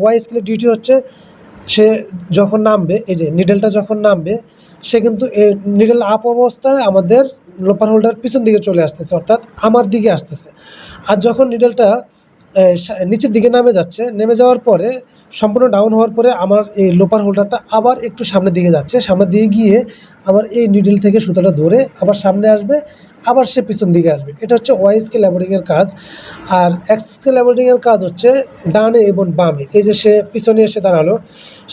Y স্কেলের duty হচ্ছে সে যখন নামবে, এই যে নিডেলটা যখন নামবে, সে কিন্তু এই নিডেল আপ অবস্থায় আমাদের লোপার হোল্ডার পিছন দিকে চলে আসতেছে, অর্থাৎ আমার দিকে আসতেছে। আর যখন নিডেলটা নিচের দিকে নামে যাচ্ছে। নেমে যাওয়ার পরে, সম্পূর্ণ ডাউন হওয়ার পরে আমার এই লোপার হোল্ডারটা আবার একটু সামনের দিকে যাচ্ছে। সামনের দিকে গিয়ে আমার এই নিডেল থেকে সুতোটা ধরে আবার সামনে আসবে, আবার সে পিছন দিকে আসবে। এটা হচ্ছে ওয়াই স্কেল ল্যাবোরিংয়ের কাজ। আর এক্স স্কেল ল্যাবোরিংয়ের কাজ হচ্ছে ডানে এবং বামে। এই যে সে পিছনে এসে দাঁড়াল,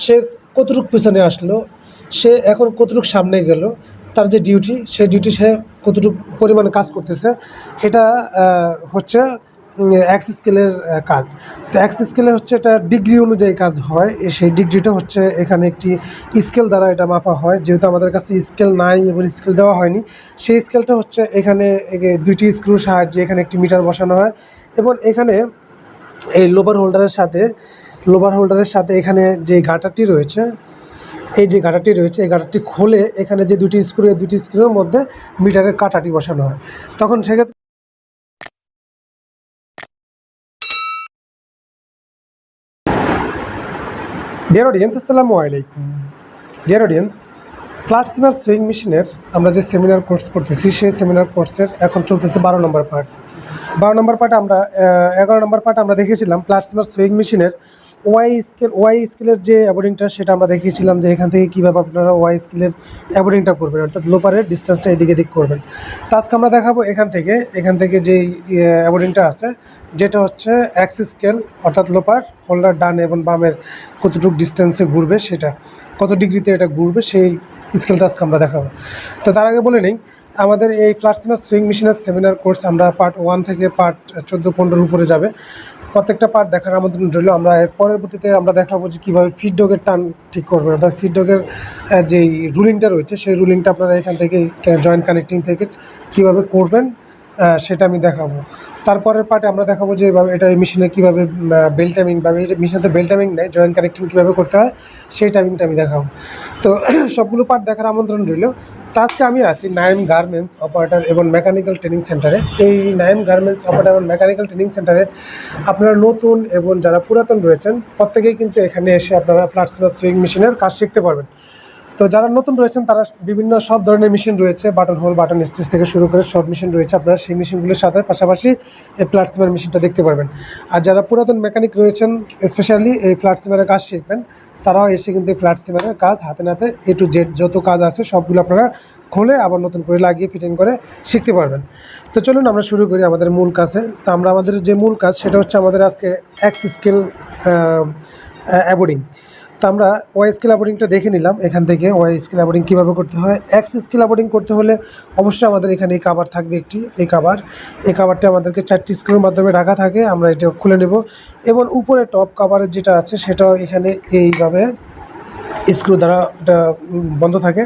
সে কতটুক পিছনে আসলো, সে এখন কতটুক সামনে গেল, তার যে ডিউটি সেই ডিউটি সে কতটুকু পরিমাণে কাজ করতেছে, এটা হচ্ছে এক্স স্কেলের কাজ। তো এক্স স্কেলের হচ্ছে এটা ডিগ্রি অনুযায়ী কাজ হয়। সেই ডিগ্রিটা হচ্ছে এখানে একটি স্কেল দ্বারা এটা মাপা হয়। যেহেতু আমাদের কাছে স্কেল নাই এবং স্কেল দেওয়া হয়নি, সেই স্কেলটা হচ্ছে এখানে দুইটি স্ক্রু সাহায্যে এখানে একটি মিটার বসানো হয়। এবং এখানে এই লোবার হোল্ডারের সাথে লোবার হোল্ডারের সাথে এখানে যে গাটারটি রয়েছে, এই যে গাটারটি রয়েছে, এই গাটারটি খুলে এখানে যে দুটি স্ক্রু এই দুটি স্ক্রুর মধ্যে মিটারের কাটাটি বসানো হয়। তখন সেক্ষেত্রে ডিয়ার অডিয়েন্স আসসালামু আলাইকুম। Dear audience flat seamer swing মেশিনের আমরা যে সেমিনার কোর্স করতেছি, সেই সেমিনার কোর্সের এখন চলতেছে বারো নম্বর পার্ট বারো নম্বর পার্ট আমরা এগারো নম্বর পার্ট আমরা দেখেছিলাম ফ্ল্যাট সিমার সুইং মেশিনের ওয়াই স্কেল ওয়াই স্কেলের যে অ্যাবোর্ডিংটা সেটা আমরা দেখিয়েছিলাম যে এখান থেকে কীভাবে আপনারা ওয়াই স্কেলের অ্যাবোর্ডিংটা করবেন, অর্থাৎ লোপারের ডিস্টেন্সটা এদিকে দিক করবেন। তো আজকে আমরা দেখাবো এখান থেকে এখান থেকে যে অ্যাবোর্ডিংটা আছে যেটা হচ্ছে অ্যাক্স স্কেল অর্থাৎ লোপার হোল্ডার ডান এবং বামের কতটুকু ডিস্টেন্সে ঘুরবে সেটা, কত ডিগ্রিতে এটা ঘুরবে সেই স্কেলটা আজকে আমরা দেখাবো। তো তার আগে বলে নিই, আমাদের এই ফ্লাটসিমার সুইং মেশিনের সেমিনার কোর্স আমরা পার্ট ওয়ান থেকে পার্ট চোদ্দ পনেরোর উপরে যাবে। প্রত্যেকটা পার্ট দেখার আমন্ত্রণ রইল, আমরা এর পরবর্তীতে আমরা দেখাবো যে কীভাবে ফিডডগের টান ঠিক করবেন অর্থাৎ ফিডডগের যেই রুলিংটা রয়েছে, সেই রুলিংটা আপনারা এখান থেকে জয়েন্ট কানেক্টিং থেকে কীভাবে করবেন সেটা আমি দেখাবো। তারপরের পার্টে আমরা দেখাবো যে এটা মেশিনে কীভাবে বেল টাইমিং বা মেশিনে বেল টাইমিং নেই জয়েন্ট কানেক্টিং কীভাবে করতে হয়, সেই টাইমিংটা আমি দেখাবো। তো সবগুলো পার্ট দেখার আমন্ত্রণ রইল। তো আজকে আমি আছি নাইম গার্মেন্টস অপারেটর এবং মেকানিক্যাল ট্রেনিং সেন্টারে এই নাইম গার্মেন্টস অপারেটর এবং মেকানিক্যাল ট্রেনিং সেন্টারে আপনারা নতুন এবং যারা পুরাতন রয়েছেন, প্রত্যেকেই কিন্তু এখানে এসে আপনারা ফ্লাটসিমার সুইং মেশিনের কাজ শিখতে পারবেন। তো যারা নতুন রয়েছেন, তারা বিভিন্ন সব ধরনের মেশিন রয়েছে, বাটন হোল, বাটন স্টিচ থেকে শুরু করে সব মেশিন রয়েছে। আপনারা সেই মেশিনগুলোর সাথে পাশাপাশি এই ফ্ল্যাট সিমার মেশিনটা দেখতে পারবেন। আর যারা পুরাতন মেকানিক রয়েছেন স্পেশালি এই ফ্ল্যাট সিমারের কাজ শিখবেন, তারাও এসে কিন্তু এই ফ্ল্যাট সিমারের কাজ হাতে নাতে এ টু জেড যত কাজ আছে, সবগুলো আপনারা খুলে আবার নতুন করে লাগিয়ে ফিটিং করে শিখতে পারবেন। তো চলুন আমরা শুরু করি আমাদের মূল কাজে। তো আমরা আমাদের যে মূল কাজ, সেটা হচ্ছে আমাদের আজকে এক্স স্কেল অ্যাবোর্ডিং তো আমরা ওয়াই স্কেল আবোর্ডিংটা দেখে নিলাম এখান থেকে, ওয়াই স্কিল আবোর্ডিং কীভাবে করতে হয়। এক্স স্কেল আবোর্ডিং করতে হলে অবশ্যই আমাদের এখানে এই কাবার থাকবে একটি, এই কাবার এই কাবারটা আমাদেরকে চারটি স্ক্রুর মাধ্যমে ঢাকা থাকে, আমরা এটা খুলে নেব। এবং উপরে টপ কাভারের যেটা আছে সেটাও এখানে এইভাবে স্ক্রু দ্বারা এটা বন্ধ থাকে,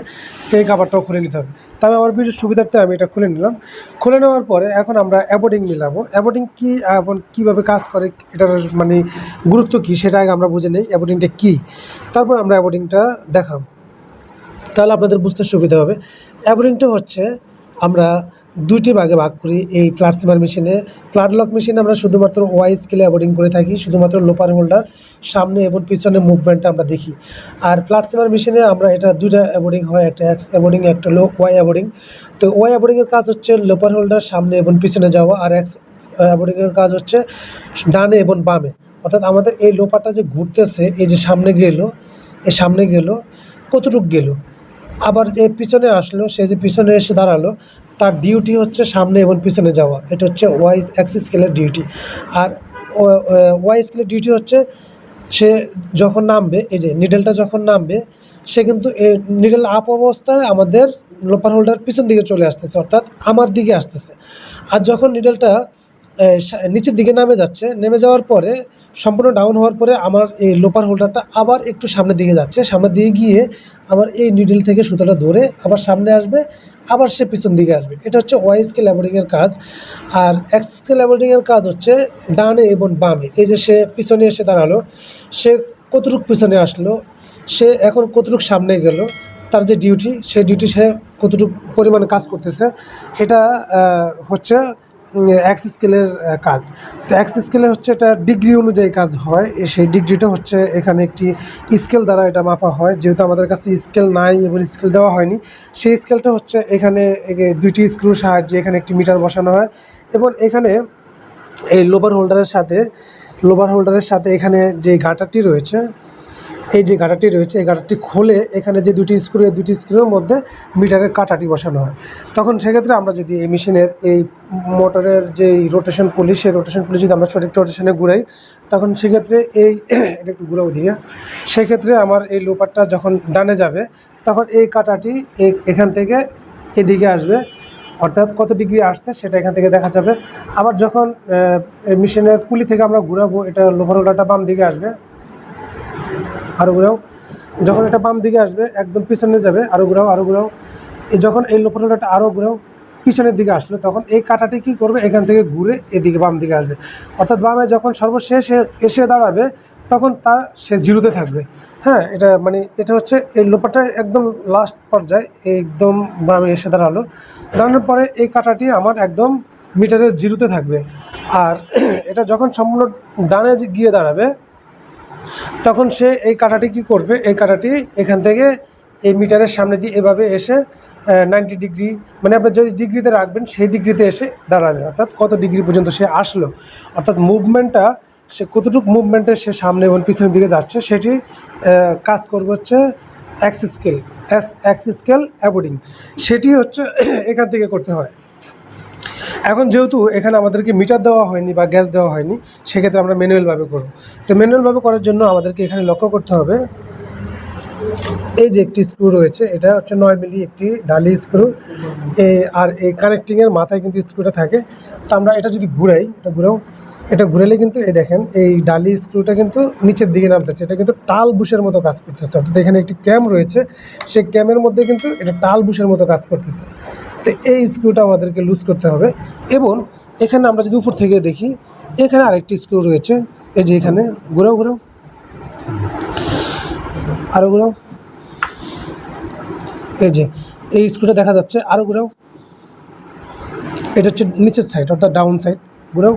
তো এই কাবারটাও খুলে নিতে হবে। তবে আমার কিছু সুবিধার্থে আমি এটা খুলে নিলাম। খুলে নেওয়ার পরে এখন আমরা অ্যাবোর্ডিং মিলাবো। অ্যাবোর্ডিং কী এখন কীভাবে কাজ করে, এটার মানে গুরুত্ব কী সেটা আগে আমরা বুঝে নিই। অ্যাবোর্ডিংটা কী? তারপর আমরা অ্যাবোর্ডিংটা দেখাব। তাহলে আপনাদের বুঝতে সুবিধা হবে। অ্যাবোর্ডিংটা হচ্ছে আমরা দুইটি ভাগে ভাগ করি। এই ফ্ল্যাট সিমার মেশিনে ফ্ল্যাট লক মেশিনে আমরা শুধুমাত্র ওয়াই স্কেলে অ্যাবোর্ডিং করে থাকি, শুধুমাত্র লোপার হোল্ডার, সামনে এবং পিছনে মুভমেন্টটা আমরা দেখি। আর ফ্ল্যাট সিমার মেশিনে আমরা এটা দুইটা অ্যাবোর্ডিং হয়, একটা এক্স অ্যাবোর্ডিং, একটা লো ওয়াই অ্যাবোর্ডিং। তো ওয়াই অ্যাবোর্ডিংয়ের কাজ হচ্ছে লোপার হোল্ডার, সামনে এবং পিছনে যাওয়া, আর এক্স অ্যাবোর্ডিংয়ের কাজ হচ্ছে ডানে এবং বামে। অর্থাৎ আমাদের এই লোপারটা যে ঘুরতেছে, এই যে সামনে গেল, এই সামনে গেল, কতটুক গেল? আবার যে পিছনে আসলো, সে যে পিছনে এসে দাঁড়াল তার ডিউটি হচ্ছে সামনে এবং পিছনে যাওয়া। এটা হচ্ছে ওয়াই অ্যাক্সিস স্কেলের ডিউটি আর ওয়াই স্কেলের ডিউটি হচ্ছে সে যখন নামবে, এই যে নিডেলটা যখন নামবে, সে কিন্তু নিডেল আপ অবস্থায় আমাদের লোপার হোল্ডার পিছন দিকে চলে আসতেছে, অর্থাৎ আমার দিকে আসতেছে। আর যখন নিডেলটা নিচের দিকে নামে যাচ্ছে। নেমে যাওয়ার পরে, সম্পূর্ণ ডাউন হওয়ার পরে আমার এই লোপার হোল্ডারটা আবার একটু সামনের দিকে যাচ্ছে। সামনের দিকে গিয়ে আমার এই নিডল থেকে সুতোটা ধরে আবার সামনে আসবে, আবার সে পিছন দিকে আসবে। এটা হচ্ছে ওয়াই স্কেল অ্যাবোর্ডিংয়ের কাজ। আর এক্স স্কেল অ্যাবোর্ডিংয়ের কাজ হচ্ছে ডানে এবং বামে। এই যে সে পিছনে এসে দাঁড়াল, সে কতটুক পিছনে আসলো, সে এখন কতটুক সামনে গেল, তার যে ডিউটি সেই ডিউটি সে কতটুকু পরিমাণে কাজ করতেছে, এটা হচ্ছে এক্স স্কেলের কাজ। তো এক্স স্কেলের হচ্ছে এটা ডিগ্রি অনুযায়ী কাজ হয়। সেই ডিগ্রিটা হচ্ছে এখানে একটি স্কেল দ্বারা এটা মাপা হয়। যেহেতু আমাদের কাছে স্কেল নাই এবং স্কেল দেওয়া হয়নি। সেই স্কেলটা হচ্ছে এখানে দুইটি স্ক্রুর সাহায্যে এখানে একটি মিটার বসানো হয়। এবং এখানে এই লোবার হোল্ডারের সাথে লোবার হোল্ডারের সাথে এখানে যে গাটারটি রয়েছে এই যে গাটারটি রয়েছে, এই গাটারটি খুলে এখানে যে দুটি স্ক্রু এই দুটি স্ক্রুর মধ্যে মিটারের কাটাটি বসানো হয়। তখন সেক্ষেত্রে আমরা যদি এই মেশিনের এই মোটরের যে রোটেশন পুলি সেই রোটেশন পুলি যদি আমরা সঠিক রোটেশনে ঘুরাই, তখন সেক্ষেত্রে এই এটা একটু ঘুরাও দিয়ে সেক্ষেত্রে আমার এই লোপারটা যখন ডানে যাবে, তখন এই কাটাটি এখান থেকে এদিকে আসবে। অর্থাৎ কত ডিগ্রি আসছে সেটা এখান থেকে দেখা যাবে। আবার যখন মেশিনের পুলি থেকে আমরা ঘুরাবো, এটা লোভার হোল্ডারটা বাম দিকে আসবে। আরও ঘুরাও। যখন এটা বাম দিকে আসবে, একদম পিছনে যাবে আরও ঘুরাও আরও ঘুরাও। যখন এই লোভার হোল্ডারটা আরও ঘুরাও, পিছনের দিকে আসলো তখন এই কাঁটাটি কী করবে? এখান থেকে ঘুরে এদিকে বাম দিকে আসবে। অর্থাৎ বামে যখন সর্বশেষ এসে দাঁড়াবে, তখন তার সে জিরোতে থাকবে। হ্যাঁ এটা মানে এটা হচ্ছে এই লোপারটা একদম লাস্ট পর্যায়ে, একদম বামে এসে দাঁড়াল। দাঁড়ানোর পরে এই কাঁটাটি আমার একদম মিটারের জিরোতে থাকবে। আর এটা যখন সম্পূর্ণ ডানে গিয়ে দাঁড়াবে তখন সে এই কাঁটাটি কি করবে? এই কাঁটাটি এখান থেকে এই মিটারের সামনে দিয়ে এভাবে এসে নাইনটি ডিগ্রি মানে আপনি যদি ডিগ্রিতে রাখবেন, সেই ডিগ্রিতে এসে দাঁড়াবে। অর্থাৎ কত ডিগ্রি পর্যন্ত সে আসলো? অর্থাৎ মুভমেন্টটা সে কতটুকু মুভমেন্টে সে সামনে এবং পিছনের দিকে যাচ্ছে, সেটি কাজ করবে হচ্ছে অ্যাক্স স্কেল অ্যাক্স স্কেল অ্যাবোর্ডিং সেটি হচ্ছে এখান থেকে করতে হয়। এখন যেহেতু এখানে আমাদেরকে মিটার দেওয়া হয়নি বা গ্যাস দেওয়া হয়নি, সেক্ষেত্রে আমরা ম্যানুয়ালভাবে করব। তো ম্যানুয়ালভাবে করার জন্য আমাদেরকে এখানে লক্ষ্য করতে হবে, এই যে একটি স্ক্রু রয়েছে, এটা হচ্ছে নয় মিলি একটি ডালি স্ক্রু এ আর এই কানেক্টিংয়ের মাথায় কিন্তু স্ক্রুটা থাকে। তো আমরা এটা যদি ঘুরাই, এটা ঘুরাও, এটা ঘুরালে কিন্তু এই দেখেন, এই ডালি স্ক্রুটা কিন্তু নিচের দিকে নামতেছে, এটা কিন্তু টাল বুশের মতো কাজ করতেছে। অর্থাৎ এখানে একটি ক্যাম রয়েছে, সেই ক্যামের মধ্যে কিন্তু এটা টাল বুশের মতো কাজ করতেছে। তো এই স্ক্রুটা আমাদেরকে লুজ করতে হবে এবং এখানে আমরা যদি উপর থেকে দেখি, এখানে আরেকটি স্ক্রু রয়েছে। এই যে এখানে, ঘুরাও ঘুরাও। আরও ঘুরাও। এই যে, এই স্ক্রুটা দেখা যাচ্ছে আরও ঘুরাও। এটা হচ্ছে নিচের সাইড অর্থাৎ ডাউন সাইড ঘুরাও।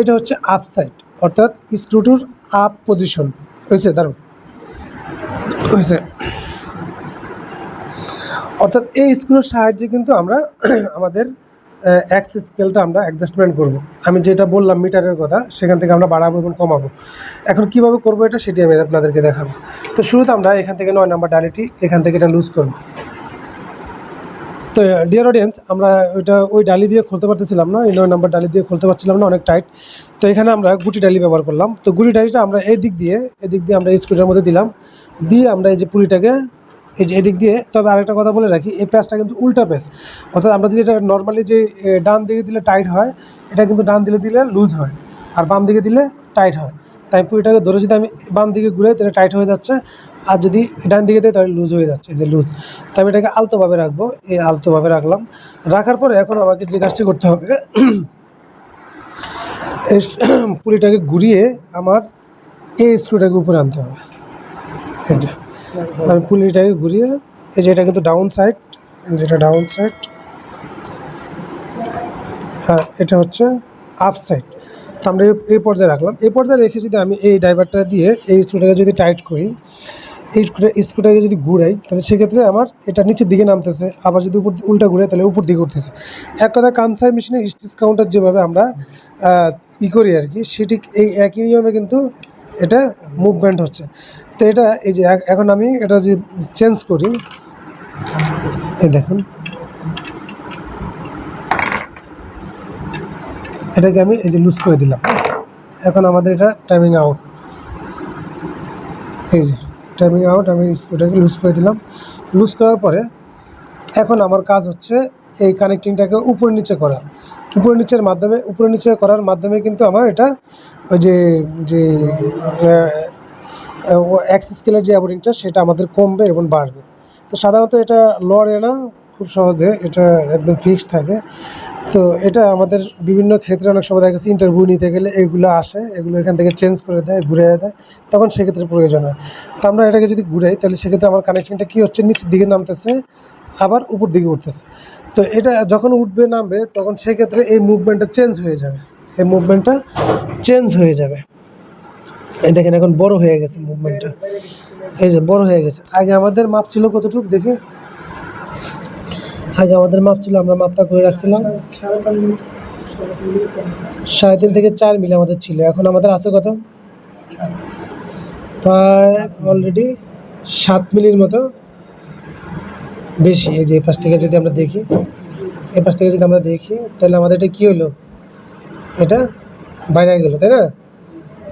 এটা হচ্ছে আপ সাইড অর্থাৎ স্ক্রুটুর আপ পজিশন হয়েছে? দাঁড়ো হয়েছে। অর্থাৎ এই স্ক্রুর সাহায্যে কিন্তু আমরা আমাদের অ্যাক্স স্কেলটা আমরা অ্যাডজাস্টমেন্ট করব। আমি যেটা বললাম মিটারের কথা, সেখান থেকে আমরা বাড়াবো এবং কমাবো। এখন কীভাবে করব এটা সেটি আমি আপনাদেরকে দেখাবো। তো শুরুতে আমরা এখান থেকে নয় নাম্বার ডালিটি, এখান থেকে এটা লুজ করব। তো ডিয়ার অডিয়েন্স আমরা ওইটা ওই ডালি দিয়ে খুলতে পারতেছিলাম না, এই নয় নাম্বার ডালি দিয়ে খুলতে পারছিলাম না, অনেক টাইট তো এখানে আমরা গুটি ডালি ব্যবহার করলাম। তো গুটি ডালিটা আমরা এই দিক দিয়ে, এদিক দিয়ে আমরা স্ক্রুটার মধ্যে দিলাম। দিয়ে আমরা এই যে পুলিটাকে এই যে এদিক দিয়ে, তবে আরেকটা কথা বলে রাখি, এই প্যাচটা কিন্তু উল্টা প্যাচ। অর্থাৎ আমরা যদি এটা নর্মালি যে ডান দিকে দিলে টাইট হয়, এটা কিন্তু ডান দিলে দিলে লুজ হয়, আর বাম দিকে দিলে টাইট হয়। তাই পুলিটাকে ধরে যদি আমি বাম দিকে ঘুরে তাহলে টাইট হয়ে যাচ্ছে, আর যদি ডান দিকে দিই, তাহলে লুজ হয়ে যাচ্ছে যে লুজ তাই আমি এটাকে আলতোভাবে রাখব, এই আলতোভাবে রাখলাম। রাখার পরে এখন আমাকে যে কাজটি করতে হবে, এই পুলিটাকে ঘুরিয়ে আমার এই স্ক্রুটাকে উপরে আনতে হবে। এই আমি পুলিটাকে ঘুরিয়ে, এই যে এটা কিন্তু ডাউন সাইড যেটা ডাউন সাইড হ্যাঁ এটা হচ্ছে আপ সাইড তো আমরা এই- পর্যায়ে রাখলাম। এই পর্যায়ে রেখে যদি আমি এই ড্রাইভারটা দিয়ে এই স্ক্রুটাকে যদি টাইট করি, এই স্ক্রুটা স্ক্রুটাকে যদি ঘুরাই, তাহলে সেক্ষেত্রে আমার এটা নিচের দিকে নামতেছে, আবার যদি উপর উল্টা ঘুরে তাহলে উপর দিকে উঠতেছে। এক কথা, কানসাই মেশিনের স্টিচ কাউন্টার যেভাবে আমরা ই করি আর কি সেটি এই একই নিয়মে কিন্তু এটা মুভমেন্ট হচ্ছে। তো এটা এই যে এখ- এখন আমি এটা যে চেঞ্জ করি, এই দেখুন। এটাকে আমি এই যে লুজ করে দিলাম। এখন আমাদের এটা টাইমিং আউট এই যে টাইমিং আউট আমি স্ক্রুটাকে লুজ করে দিলাম। লুজ করার পরে এখন আমার কাজ হচ্ছে এই কানেক্টিংটাকে উপর নিচে করা। উপর নিচের মাধ্যমে উপর নিচে করার মাধ্যমে কিন্তু আমার এটা ওই যে যে এক্স স্কেলের যে অ্যাবোর্ডিংটা সেটা আমাদের কমবে এবং বাড়বে। তো সাধারণত এটা লড়ে না, খুব সহজে এটা একদম ফিক্সড থাকে। তো এটা আমাদের বিভিন্ন ক্ষেত্রে অনেক সময় দেখা গেছে ইন্টারভিউ নিতে গেলে এগুলো আসে, এগুলো এখান থেকে চেঞ্জ করে দেয়, ঘুরে দেয়, তখন সেক্ষেত্রে প্রয়োজন হয়। তো আমরা এটাকে যদি ঘুরাই, তাহলে সেক্ষেত্রে আমার কানেকশনটা কী হচ্ছে, নিচের দিকে নামতেছে, আবার উপর দিকে উঠতেছে। তো এটা যখন উঠবে, নামবে, তখন সেক্ষেত্রে এই মুভমেন্টটা চেঞ্জ হয়ে যাবে। এই মুভমেন্টটা চেঞ্জ হয়ে যাবে। এই দেখেন এখন বড় হয়ে গেছে মুভমেন্টটা এই যে বড় হয়ে গেছে। আগে আমাদের মাপ ছিল কতটুকু? দেখে। আগে আমাদের মাপ ছিল, আমরা মাপটা করে রাখছিলাম। সাড়ে তিন থেকে চার মিলি আমাদের ছিল। এখন আমাদের আছে কত? প্রায় অলরেডি সাত মিলির মতো বেশি। এই যে এই পাশ থেকে যদি আমরা দেখি, এই পাশ থেকে যদি আমরা দেখি, তাহলে আমাদের এটা কী হলো? এটা বাইরে গেলো, তাই না?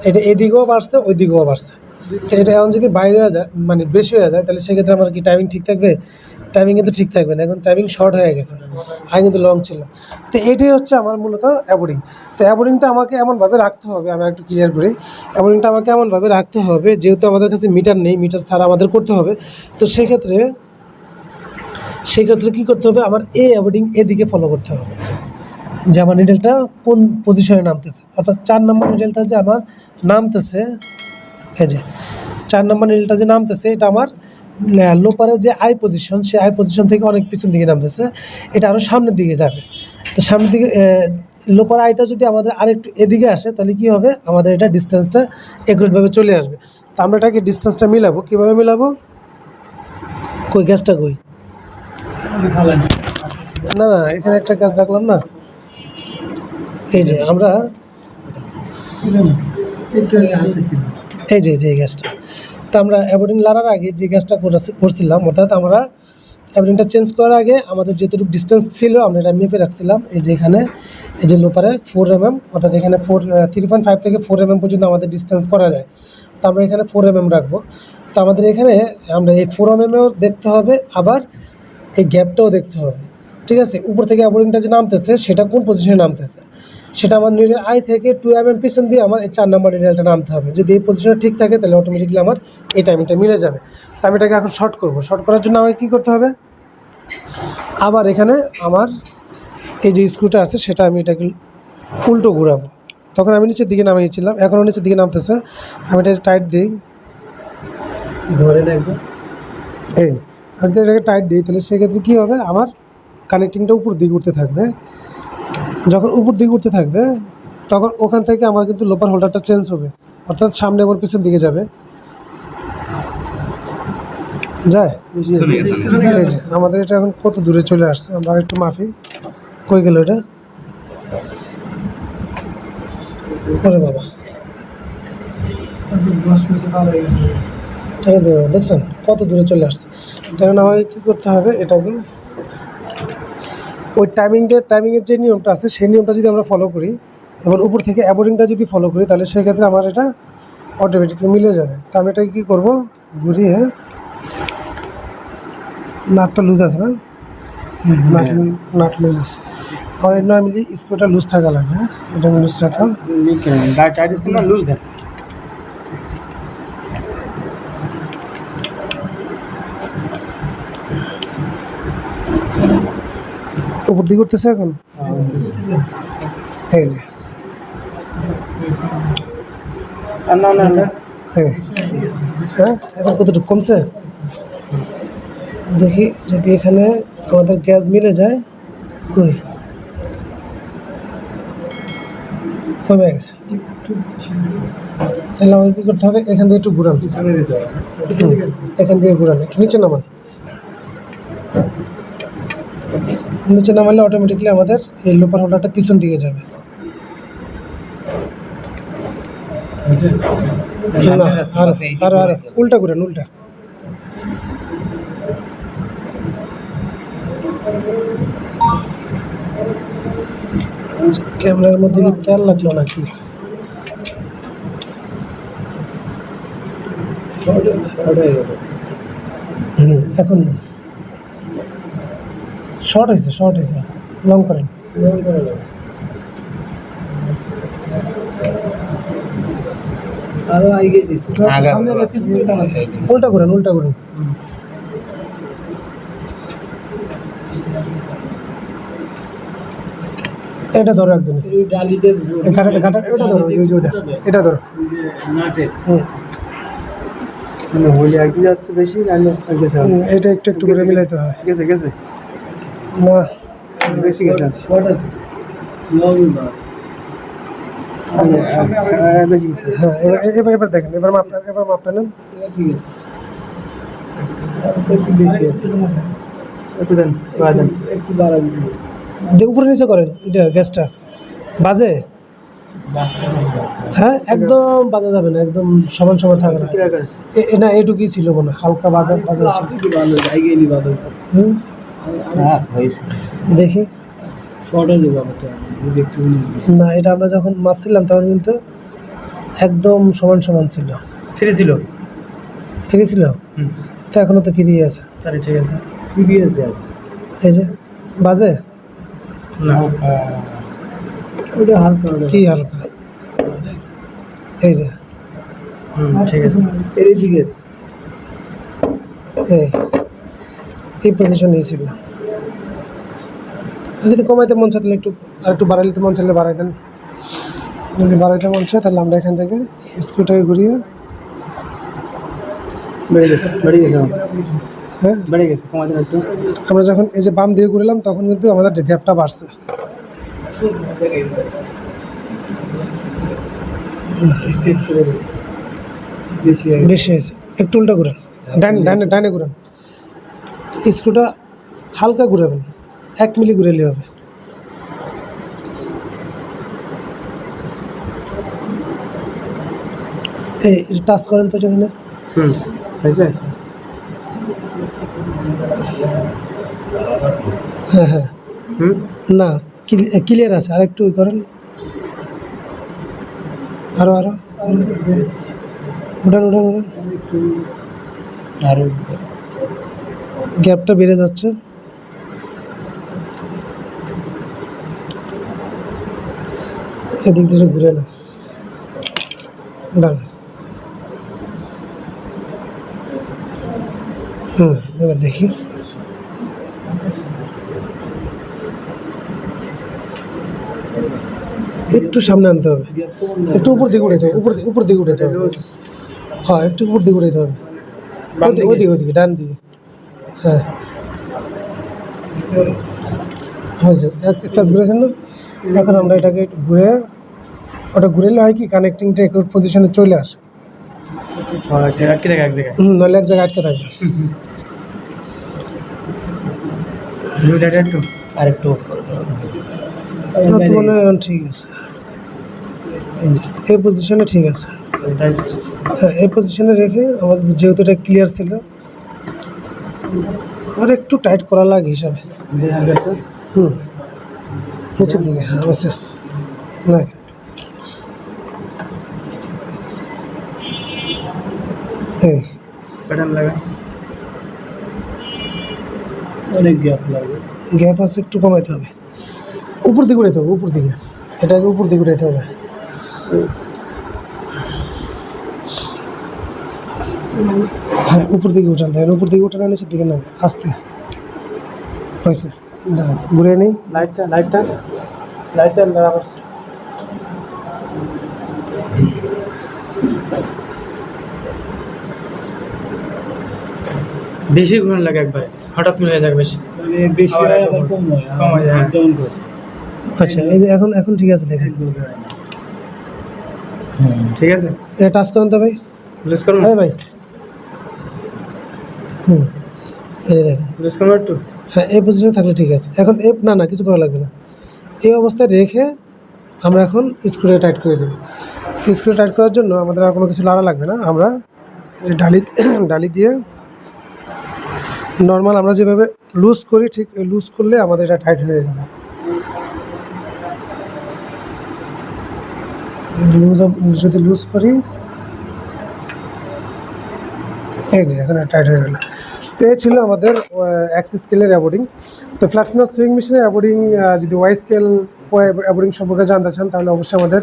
এটা এদিকেও বাড়ছে ওই দিকেও বাড়ছে। তো এটা এখন যদি বাইরে হয়ে যায় মানে বেশি হয়ে যায়, তাহলে সেক্ষেত্রে আমার কি টাইমিং ঠিক থাকবে? টাইমিং কিন্তু ঠিক থাকবে না, এখন টাইমিং শর্ট হয়ে গেছে। আগে কিন্তু লং ছিল। তো এটাই হচ্ছে আমার মূলত অ্যাবোর্ডিং তো অ্যাবোর্ডিংটা আমাকে এমনভাবে রাখতে হবে, আমি একটু ক্লিয়ার করি। অ্যাবোর্ডিংটা আমাকে এমনভাবে রাখতে হবে, যেহেতু আমাদের কাছে মিটার নেই মিটার ছাড়া আমাদের করতে হবে। তো সেক্ষেত্রে সেক্ষেত্রে কী করতে হবে? আমার এ অ্যাবোর্ডিং এদিকে ফলো করতে হবে। যে আমার নিডেলটা কোন পজিশনে নামতেছে? অর্থাৎ চার নম্বর নিডেলটা যে আমার নামতেছে, এই যে, চার নম্বর নিডেলটা যে নামতেছে, এটা আমার লোপারের যে আই পজিশন সেই আই পজিশন থেকে অনেক পিছন দিকে নামতেছে। এটা আরও সামনের দিকে যাবে। তো সামনের দিকে লোপার আইটা যদি আমাদের আরেকটু এদিকে আসে, তাহলে কি হবে? আমাদের এটা ডিস্টেন্সটা একুরেটভাবে চলে আসবে। তো আমরা এটাকে ডিস্টেন্সটা মিলাবো। কীভাবে মিলাবো? কই, গ্যাসটা কই? না না, এখানে একটা গ্যাস রাখলাম না। এই যে আমরা এই যে এই যে এই গ্যাসটা। তো আমরা অ্যাবোর্ডিং লাগার আগে যে গ্যাসটা করছিলাম অর্থাৎ আমরা অ্যাবোর্ডিংটা চেঞ্জ করার আগে আমাদের যেটুকু ডিস্টেন্স ছিল আমরা এটা মেপে রাখছিলাম। এই যে এখানে এই যে লোপারে ফোর এম এম অর্থাৎ এখানে ফোর থ্রি পয়েন্ট ফাইভ থেকে ফোর এম এম পর্যন্ত আমাদের ডিস্টেন্স করা যায়। তো আমরা এখানে ফোর এম এম রাখব। তো আমাদের এখানে আমরা এই ফোর এম এমও দেখতে হবে আবার এই গ্যাপটাও দেখতে হবে। ঠিক আছে? উপর থেকে অ্যাবোর্ডিংটা যে নামতেছে সেটা কোন পজিশনে নামতেছে? সেটা আমার নিডেল আই থেকে টু এম এম পিছন দিয়ে আমার এই চার নাম্বার নিডেলটা নামতে হবে। যদি এই পজিশনটা ঠিক থাকে তাহলে অটোমেটিকলি আমার এই টাইমিংটা মিলে যাবে। তো আমি এটাকে এখন শর্ট করব। শর্ট করার জন্য আমাকে কী করতে হবে? আবার এখানে আমার এই যে স্ক্রুটা আছে সেটা আমি এটাকে উল্টো ঘুরাবো। তখন আমি নিচের দিকে নামিয়েছিলাম এখনও নিচের দিকে নামতেছে। আমি এটা টাইট দিই। ধরে একদম এই আমি যদি এটাকে টাইট দিই তাহলে সেক্ষেত্রে কী হবে? আমার কানেক্টিংটা উপর দিকে উঠতে থাকবে। যখন উপর দিকে উঠতে থাকবে তখন ওখান থেকে আমার কিন্তু লোপার হোল্ডারটা চেঞ্জ হবে। অর্থাৎ সামনে এবং পিছন দিকে যাবে। যায় আমাদের এটা এখন কত দূরে চলে আসছে? আমরা একটু মাফি। কই গেল এটা? ওরে বাবা। এই দেখছেন? কত দূরে চলে আসছে। তখন আমাকে কী করতে হবে? এটাকে ওই টাইমিংটা টাইমিংয়ের যে নিয়মটা আছে সেই নিয়মটা যদি আমরা ফলো করি এবার উপর থেকে অ্যাবোর্ডিংটা যদি ফলো করি তাহলে সেক্ষেত্রে আমার এটা অটোমেটিকলি মিলে যাবে। তা আমি এটাকে কী করব? ঘুরিয়ে নাটটা লুজ আছে না? হুম, নাট নাট লুজ আছে। আমার এই নয় মিলি স্ক্রুটা লুজ থাকা লাগবে হ্যাঁ এটা আমি লুজ রাখলাম। উপর দিকে করতেছে এখন? এই যে হ্যাঁ। এখন কতটুকু কমছে? দেখি যদি এখানে আমাদের গ্যাস মিলে যায় কই? কমে গেছে। তাহলে আমাকে কী করতে হবে? এখান দিয়ে একটু ঘুরান। এখান দিয়ে ঘুরান। একটু নিচে নামান। নিচে নামালে অটোমেটিকলি আমাদের এই লোপার হোল্ডারটা পিছন দিকে যাবে। না আরও আরও আরও উল্টা ঘুরান উল্টা। ক্যামেরার মধ্যে কি তেল লাগল নাকি? হুম এখন না। শর্ট হয়েছে শর্ট হয়েছে। লং করেন। উল্টা করেন উল্টা করেন। এটা ধরো একজন। ঘাটাটা ঘাটা ওটা ধরো ওই যে ওটা এটা ধরো। মানে হলি আগে যাচ্ছে বেশি এটা একটু একটু করে মিলাইতে হয়। গেছে গেছে। না। বেশি গেছে। শর্ট আছে? লং না বেশি গেছে। হ্যাঁ এবার এবার দেখেন এবার মাপটা এবার নেন। ঠিক আছে। একটু বেশি আছে। একটু দেন দেন। একটু বাড়া দিন। উপরে নিচে করেন এটা গ্যাসটা। বাজে? হ্যাঁ একদম বাজা যাবে না একদম সমান সমান থাকবে না। না এটুকুই ছিল মনে হালকা বাজা বাজা ছিল। হ্যাঁ। দেখি। না এটা আমরা যখন মাপছিলাম তখন কিন্তু একদম সমান সমান ছিল। ফ্রি ছিল? ফ্রি ছিল? হুম। তো এখনও তো ফ্রি আছে। ঠিক আছে। ফ্রি আছে আর? এই যে বাজে? না। ওটা হালকা কি হালকা? এই যে। হুম ঠিক আছে। এরই ঠিক আছে এই। এই পজিশনেই ছিল। যদি কমাইতে মন চায় তাহলে একটু আর একটু বাড়াইতে মন চাইলে বাড়াই দেন। যদি বাড়াইতে মন চায় তাহলে আমরা এখান থেকে স্ক্রুটাকে ঘুরিয়ে আমার। হ্যাঁ? আমরা যখন এই যে বাম দিয়ে ঘুরলাম তখন কিন্তু আমাদের গ্যাপটা বাড়ছে। বেশি হয়েছে। একটু উল্টা ঘুরান। ডাইনে ঘুরান। স্ক্রুটা হালকা ঘুরাবেন এক মিলি ঘুরালে হবে। এই টাচ করেন তো এখানে হুম হয়েছে? হ্যাঁ হ্যাঁ। না ক্লিয়ার আছে আর একটু করেন। আরও আরও আরও। উঠান উঠান উঠান। আরও। গ্যাপটা বেড়ে যাচ্ছে। এদিক দিয়ে ঘুরে না। দাঁড়ান হুম এবার দেখি। একটু সামনে আনতে হবে। একটু উপর দিকে উঠাইতে হবে উপর উপর দিকে উঠাইতে হবে। হ্যাঁ একটু উপর দিকে উঠাইতে হবে। ওদিকে ওদিকে ওদিকে ডান দিকে। হ্যাঁ। হয়েছে এক এক কাজ করেছেন না? এখন আমরা এটাকে একটু ঘুরে ওটা ঘুরেলে হয় কি কানেক্টিংটা একটু পজিশনে চলে আসে। আটকে থাকে এক জায়গায়। হুম নাহলে এক জায়গায় আটকে থাকবে দুইটা আর একটু মনে হয় ঠিক আছে। এই যে, এই পজিশনে ঠিক আছে। হ্যাঁ এই পজিশনে রেখে আমাদের যেহেতু এটা ক্লিয়ার ছিল আর একটু টাইট করা লাগে হিসাবে হুম নিচের দিকে হ্যাঁ অবশ্যই না এই প্যাটার্ন লাগা অনেক গ্যাপ লাগে গ্যাপ আছে একটু কমাইতে হবে উপর দিকে উঠাইতে হবে উপর দিকে এটাকে উপর দিকে উঠাইতে হবে হ্যাঁ উপর দিকে উঠান দেখেন উপর দিকে উঠান নিচের দিকে নামে আস্তে। হয়েছে দাঁড়ান ঘুরে নেই। লাইটটা লাইটটা লাইটটা লাগাবার বেশি ঘুরন লাগে একবারে হঠাৎ করে হয়ে যাবে বেশি বেশি আবার হয় আবার। আচ্ছা এই যে এখন এখন ঠিক আছে দেখেন। ঠিক আছে। এটা টাচ করেন তো ভাই। লুজ করুন। হ্যাঁ ভাই। হুম এই দেখেন। হ্যাঁ এই পজিশনে থাকলে ঠিক আছে। এখন এ না না কিছু করা লাগবে না। এই অবস্থায় রেখে আমরা এখন স্ক্রুটা টাইট করে দেবো। স্ক্রু টাইট করার জন্য আমাদের আর কোনো কিছু লাড়া লাগবে না। আমরা এই ডালি ডালি দিয়ে নর্মাল আমরা যেভাবে লুজ করি ঠিক লুজ করলে আমাদের এটা টাইট হয়ে যাবে। লুজ যদি লুজ করি এই যে এখানে টাইট হয়ে গেল। তো এই ছিল আমাদের অ্যাক্সিস স্কেলের অ্যাবোর্ডিং তো ফ্ল্যাটসিনার সুইং মেশিনের অ্যাবোর্ডিং যদি ওয়াই স্কেল অ্যাবোর্ডিং সম্পর্কে জানতে চান, তাহলে অবশ্যই আমাদের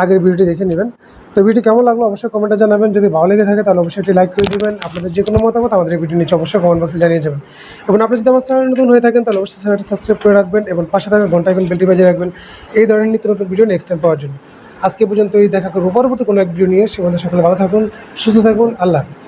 আগের ভিডিওটি দেখে নেবেন। তো ভিডিও কেমন লাগল অবশ্যই কমেন্টে জানাবেন। যদি ভালো লেগে থাকে, তাহলে অবশ্যই এটি লাইক করে দেবেন। আপনাদের যে কোনো মতামত আমাদের ভিডিও নিচে অবশ্যই কমেন্ট বক্সে জানিয়ে যাবেন। এবং আপনি যদি আমার চ্যানেল নতুন হয়ে থাকেন, তাহলে অবশ্যই চ্যানেলটি সাবস্ক্রাইব করে রাখবেন এবং পাশে থাকা ঘণ্টা এখন বেলটি বাজিয়ে রাখবেন। এই ধরনের নিত্য নতুন ভিডিও নেক্সট টাইম পাওয়ার জন্য। আজকে পর্যন্ত এই দেখা করব পরবর্তী কোনো এক ভিডিও নিয়ে। সে সকলে ভালো থাকুন, সুস্থ থাকুন, আল্লাহ হাফিজ।